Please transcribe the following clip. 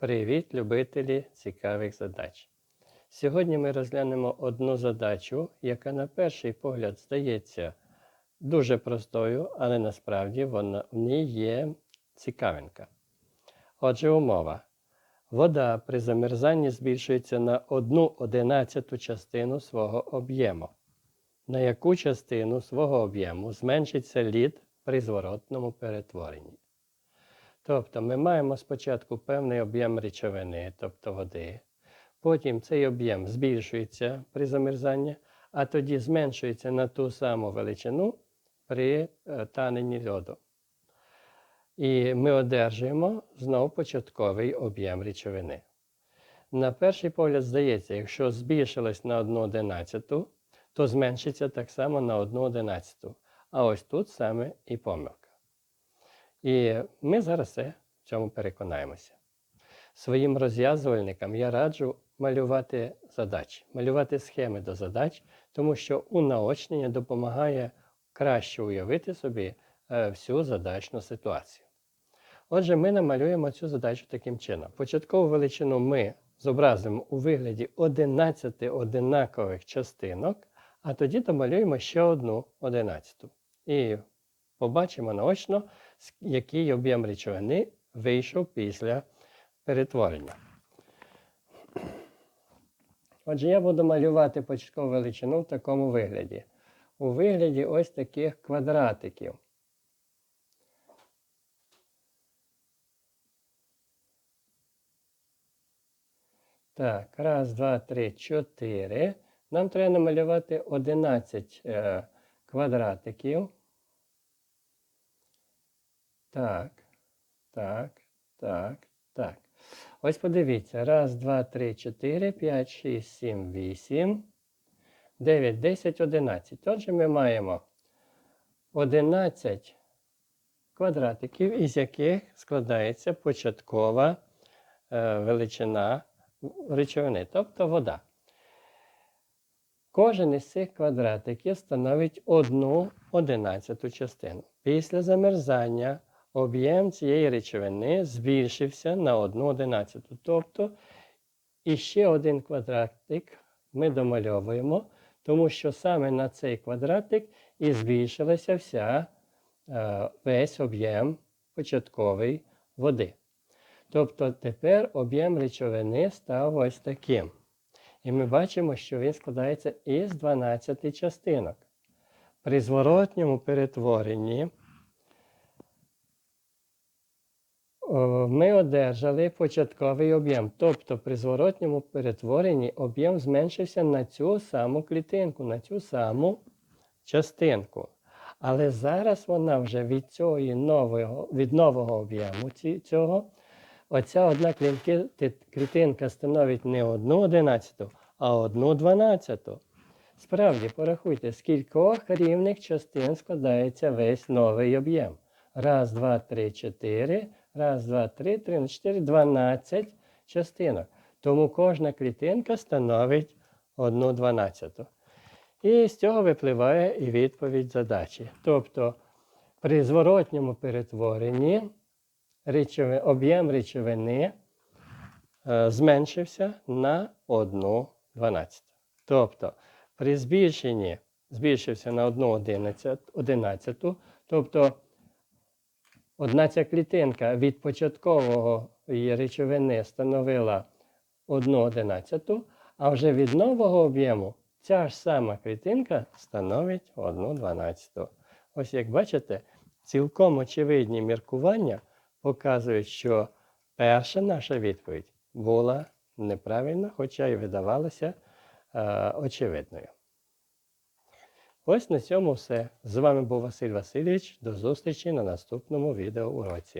Привіт, любителі цікавих задач. Сьогодні ми розглянемо одну задачу, яка на перший погляд здається дуже простою, але насправді вона, в ній є цікавинка. Отже, умова. Вода при замерзанні збільшується на одну одинадцяту частину свого об'єму. На яку частину свого об'єму зменшиться лід при зворотному перетворенні? Тобто ми маємо спочатку певний об'єм речовини, тобто води. Потім цей об'єм збільшується при замерзанні, а тоді зменшується на ту саму величину при е, таненні льоду. І ми одержуємо знову початковий об'єм речовини. На перший погляд здається, якщо збільшилось на 1 одинадцяту, то зменшиться так само на 1 одинадцяту. А ось тут саме і помилка. І ми зараз все в цьому переконаємося. Своїм розв'язувальникам я раджу малювати задачі, малювати схеми до задач, тому що унаочнення допомагає краще уявити собі е, всю задачну ситуацію. Отже, ми намалюємо цю задачу таким чином. Початкову величину ми зобразимо у вигляді 11 одинакових частинок, а тоді домалюємо ще одну одинадцяту. І побачимо наочно, який об'єм речовини вийшов після перетворення. Отже, я буду малювати початкову величину в такому вигляді. У вигляді ось таких квадратиків. Так, раз, два, три, чотири. Нам треба намалювати 11 е, квадратиків. Так, так, так, так. Ось подивіться. Раз, два, три, чотири, п'ять, шість, сім, вісім, дев'ять, десять, одинадцять. Отже, ми маємо 11 квадратиків, із яких складається початкова е, величина речовини, тобто вода. Кожен із цих квадратиків становить одну одинадцяту частину. Після замерзання об'єм цієї речовини збільшився на одну одинадцяту. Тобто іще один квадратик ми домальовуємо, тому що саме на цей квадратик і збільшилася вся, е, весь об'єм початковий води. Тобто тепер об'єм речовини став ось таким. І ми бачимо, що він складається із 12 частинок. При зворотньому перетворенні ми одержали початковий об'єм. Тобто при зворотньому перетворенні об'єм зменшився на цю саму клітинку, на цю саму частинку. Але зараз вона вже від цього нового, від нового об'єму цього, оця одна клітинка становить не одну одинадцяту, а одну дванадцяту. Справді, порахуйте, з кількох рівних частин складається весь новий об'єм. Раз, два, три, чотири. Раз, два, три, три, чотири, дванадцять частинок. Тому кожна клітинка становить одну дванадцяту. І з цього випливає і відповідь задачі. Тобто при зворотньому перетворенні речови- об'єм речовини е, зменшився на 1 12. Тобто при збільшенні збільшився на 1 одинадцяту, тобто одна ця клітинка від початкового її речовини становила 1 одинадцяту, а вже від нового об'єму ця ж сама клітинка становить 1 дванадцяту. Ось як бачите, цілком очевидні міркування показують, що перша наша відповідь була неправильна, хоча й видавалася е, очевидною. Ось на цьому все. З вами був Василь Васильович. До зустрічі на наступному відеоуроці.